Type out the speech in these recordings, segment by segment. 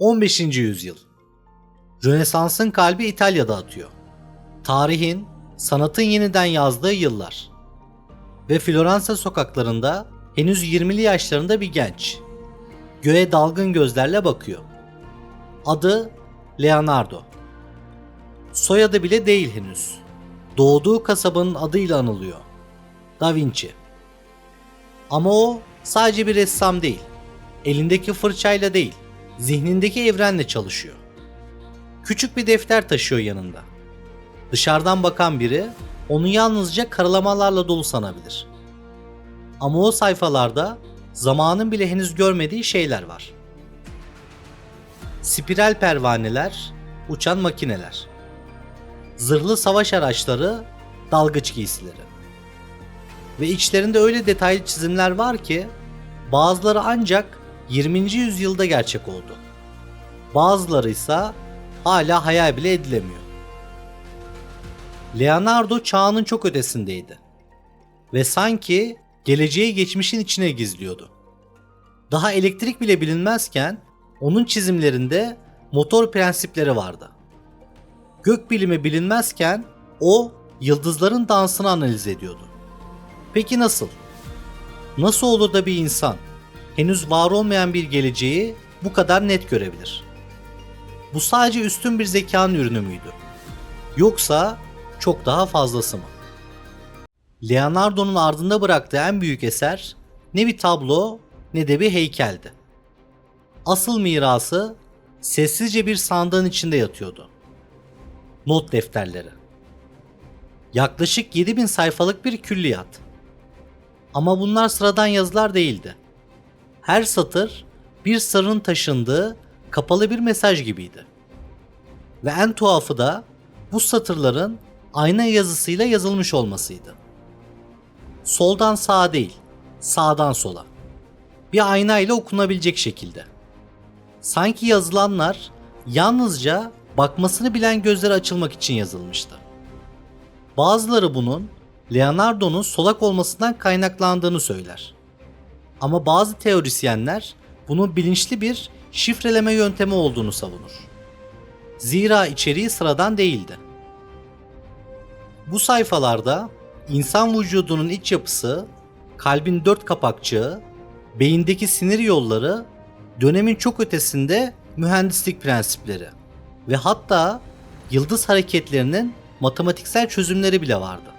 15. yüzyıl. Rönesans'ın kalbi İtalya'da atıyor. Tarihin, sanatın yeniden yazdığı yıllar. Ve Floransa sokaklarında henüz 20'li yaşlarında bir genç. Göğe dalgın gözlerle bakıyor. Adı Leonardo. Soyadı bile değil henüz. Doğduğu kasabanın adıyla anılıyor. Da Vinci. Ama o sadece bir ressam değil. Elindeki fırçayla değil, zihnindeki evrenle çalışıyor. Küçük bir defter taşıyor yanında. Dışarıdan bakan biri onu yalnızca karalamalarla dolu sanabilir. Ama o sayfalarda zamanın bile henüz görmediği şeyler var. Spiral pervaneler, uçan makineler. Zırhlı savaş araçları, dalgıç giysileri. Ve içlerinde öyle detaylı çizimler var ki bazıları ancak 20. yüzyılda gerçek oldu. Bazıları ise hala hayal bile edilemiyor. Leonardo çağının çok ötesindeydi. Ve sanki geleceği geçmişin içine gizliyordu. Daha elektrik bile bilinmezken onun çizimlerinde motor prensipleri vardı. Gökbilimi bilinmezken o yıldızların dansını analiz ediyordu. Peki nasıl? Nasıl olur da bir insan henüz var olmayan bir geleceği bu kadar net görebilir? Bu sadece üstün bir zekanın ürünü müydü? Yoksa çok daha fazlası mı? Leonardo'nun ardında bıraktığı en büyük eser ne bir tablo ne de bir heykeldi. Asıl mirası sessizce bir sandığın içinde yatıyordu. Not defterleri. Yaklaşık 7000 sayfalık bir külliyat. Ama bunlar sıradan yazılar değildi. Her satır bir sırrın taşındığı kapalı bir mesaj gibiydi. Ve en tuhafı da bu satırların ayna yazısıyla yazılmış olmasıydı. Soldan sağa değil, sağdan sola. Bir ayna ile okunabilecek şekilde. Sanki yazılanlar yalnızca bakmasını bilen gözleri açılmak için yazılmıştı. Bazıları bunun Leonardo'nun solak olmasından kaynaklandığını söyler. Ama bazı teorisyenler bunun bilinçli bir şifreleme yöntemi olduğunu savunur. Zira içeriği sıradan değildi. Bu sayfalarda insan vücudunun iç yapısı, kalbin dört kapakçığı, beyindeki sinir yolları, dönemin çok ötesinde mühendislik prensipleri ve hatta yıldız hareketlerinin matematiksel çözümleri bile vardı.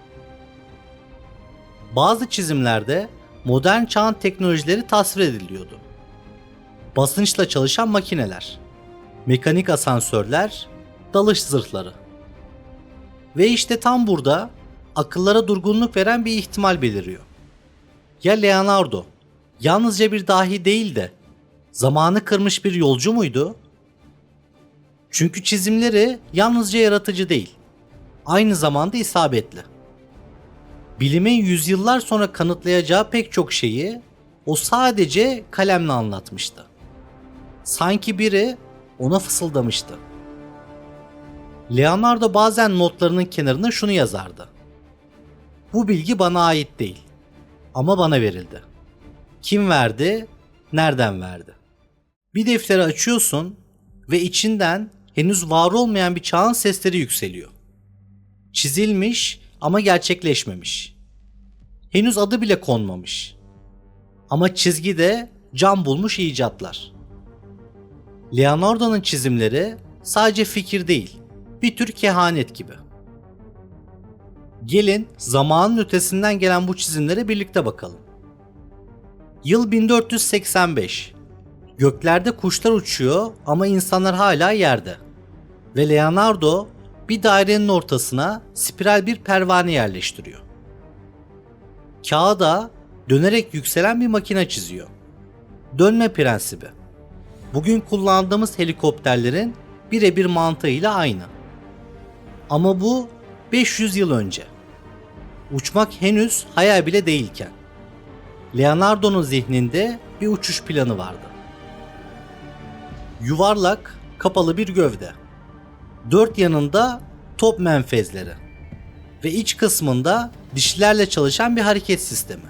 Bazı çizimlerde modern çağın teknolojileri tasvir ediliyordu. Basınçla çalışan makineler, mekanik asansörler, dalış zırhları. Ve işte tam burada akıllara durgunluk veren bir ihtimal beliriyor. Ya Leonardo yalnızca bir dahi değil de zamanı kırmış bir yolcu muydu? Çünkü çizimleri yalnızca yaratıcı değil, aynı zamanda isabetli. Bilimin yüzyıllar sonra kanıtlayacağı pek çok şeyi o sadece kalemle anlatmıştı. Sanki biri ona fısıldamıştı. Leonardo bazen notlarının kenarına şunu yazardı. Bu bilgi bana ait değil ama bana verildi. Kim verdi? Nereden verdi? Bir defteri açıyorsun ve içinden henüz var olmayan bir çağın sesleri yükseliyor. Çizilmiş ama gerçekleşmemiş. Henüz adı bile konmamış. Ama çizgide can bulmuş icatlar. Leonardo'nun çizimleri sadece fikir değil, bir tür kehanet gibi. Gelin zamanın ötesinden gelen bu çizimlere birlikte bakalım. Yıl 1485. Göklerde kuşlar uçuyor ama insanlar hala yerde. Ve Leonardo bir dairenin ortasına spiral bir pervane yerleştiriyor. Kağıda dönerek yükselen bir makine çiziyor. Dönme prensibi. Bugün kullandığımız helikopterlerin birebir mantığıyla aynı. Ama bu 500 yıl önce. Uçmak henüz hayal bile değilken. Leonardo'nun zihninde bir uçuş planı vardı. Yuvarlak, kapalı bir gövde. Dört yanında top menfezleri ve iç kısmında dişlerle çalışan bir hareket sistemi.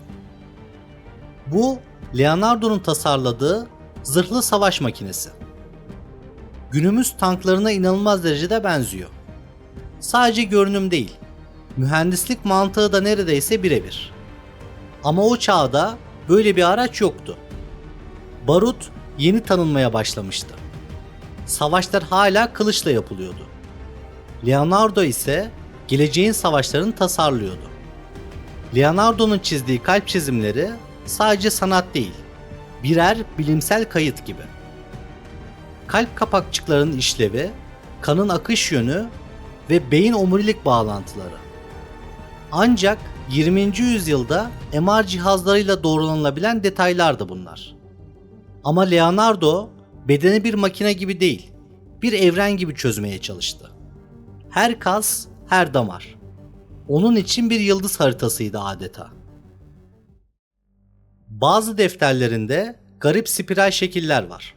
Bu Leonardo'nun tasarladığı zırhlı savaş makinesi. günümüz tanklarına inanılmaz derecede benziyor. Sadece görünüm değil, mühendislik mantığı da neredeyse birebir. Ama o çağda böyle bir araç yoktu. Barut yeni tanınmaya başlamıştı. Savaşlar hala kılıçla yapılıyordu. Leonardo ise geleceğin savaşlarını tasarlıyordu. Leonardo'nun çizdiği kalp çizimleri sadece sanat değil, birer bilimsel kayıt gibi. Kalp kapakçıklarının işlevi, kanın akış yönü ve beyin omurilik bağlantıları. Ancak 20. yüzyılda MR cihazlarıyla doğrulanılabilen detaylardı bunlar. Ama Leonardo bedeni bir makine gibi değil, bir evren gibi çözmeye çalıştı. Her kas, her damar. Onun için bir yıldız haritasıydı adeta. Bazı defterlerinde garip spiral şekiller var.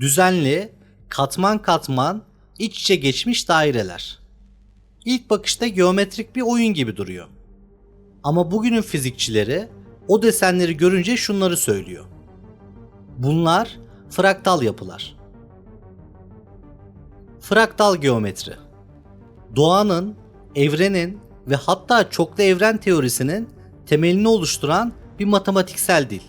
Düzenli, katman katman, iç içe geçmiş daireler. İlk bakışta geometrik bir oyun gibi duruyor. Ama bugünün fizikçileri o desenleri görünce şunları söylüyor. Bunlar fraktal yapılar. Fraktal geometri. Doğanın, evrenin ve hatta çoklu evren teorisinin temelini oluşturan bir matematiksel dil.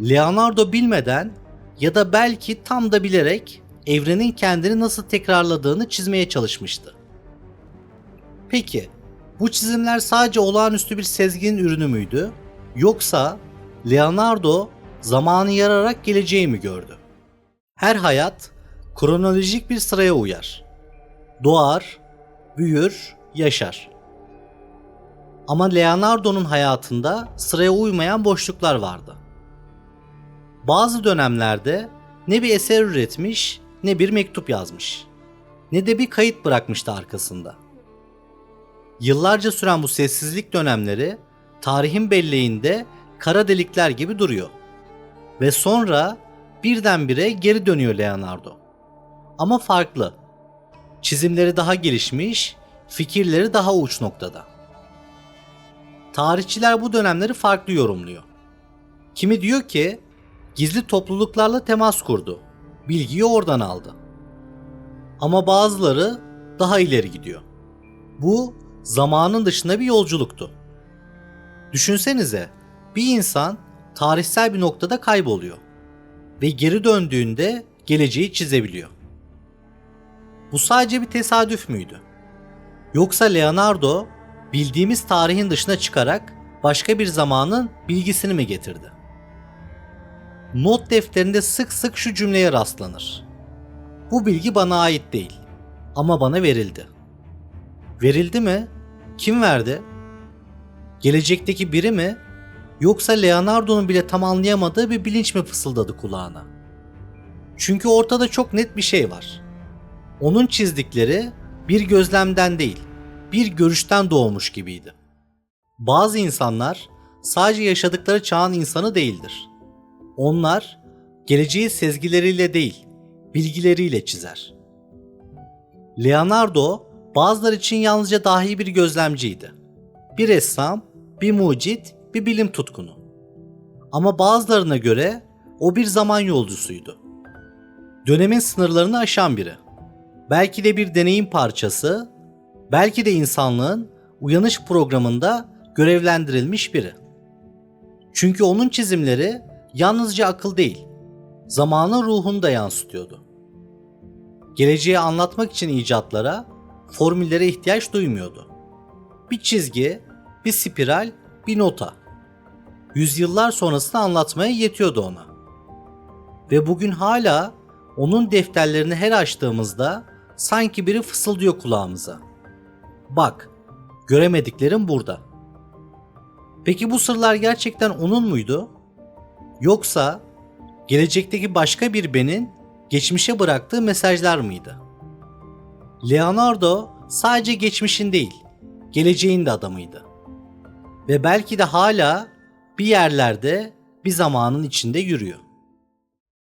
Leonardo bilmeden ya da belki tam da bilerek evrenin kendini nasıl tekrarladığını çizmeye çalışmıştı. Peki, bu çizimler sadece olağanüstü bir sezginin ürünü müydü? Yoksa Leonardo zamanı yararak geleceği mi gördü? Her hayat kronolojik bir sıraya uyar. Doğar, büyür, yaşar. Ama Leonardo'nun hayatında sıraya uymayan boşluklar vardı. Bazı dönemlerde ne bir eser üretmiş, ne bir mektup yazmış, ne de bir kayıt bırakmıştı arkasında. Yıllarca süren bu sessizlik dönemleri tarihin belleğinde kara delikler gibi duruyor. Ve sonra birdenbire geri dönüyor Leonardo. Ama farklı. Çizimleri daha gelişmiş, fikirleri daha uç noktada. Tarihçiler bu dönemleri farklı yorumluyor. Kimi diyor ki gizli topluluklarla temas kurdu. Bilgiyi oradan aldı. Ama bazıları daha ileri gidiyor. Bu zamanın dışında bir yolculuktu. Düşünsenize bir insan tarihsel bir noktada kayboluyor ve geri döndüğünde geleceği çizebiliyor. Bu sadece bir tesadüf müydü? Yoksa Leonardo bildiğimiz tarihin dışına çıkarak başka bir zamanın bilgisini mi getirdi? Not defterinde sık sık şu cümleye rastlanır. Bu bilgi bana ait değil ama bana verildi. Verildi mi? Kim verdi? Gelecekteki biri mi? Yoksa Leonardo'nun bile tam anlayamadığı bir bilinç mi fısıldadı kulağına? Çünkü ortada çok net bir şey var. Onun çizdikleri bir gözlemden değil, bir görüşten doğmuş gibiydi. Bazı insanlar sadece yaşadıkları çağın insanı değildir. Onlar geleceği sezgileriyle değil, bilgileriyle çizer. Leonardo bazıları için yalnızca dahi bir gözlemciydi. Bir ressam, bir mucit, bir bilim tutkunu. Ama bazılarına göre o bir zaman yolcusuydu. Dönemin sınırlarını aşan biri. Belki de bir deneyim parçası, belki de insanlığın uyanış programında görevlendirilmiş biri. Çünkü onun çizimleri yalnızca akıl değil, zamanın ruhunu da yansıtıyordu. Geleceği anlatmak için icatlara, formüllere ihtiyaç duymuyordu. Bir çizgi, bir spiral, bir nota. Yüzyıllar sonrasını anlatmaya yetiyordu ona. Ve bugün hala onun defterlerini her açtığımızda sanki biri fısıldıyor kulağımıza. Bak, göremediklerim burada. Peki bu sırlar gerçekten onun muydu? Yoksa gelecekteki başka bir benin geçmişe bıraktığı mesajlar mıydı? Leonardo sadece geçmişin değil, geleceğin de adamıydı. Ve belki de hala bir yerlerde bir zamanın içinde yürüyor.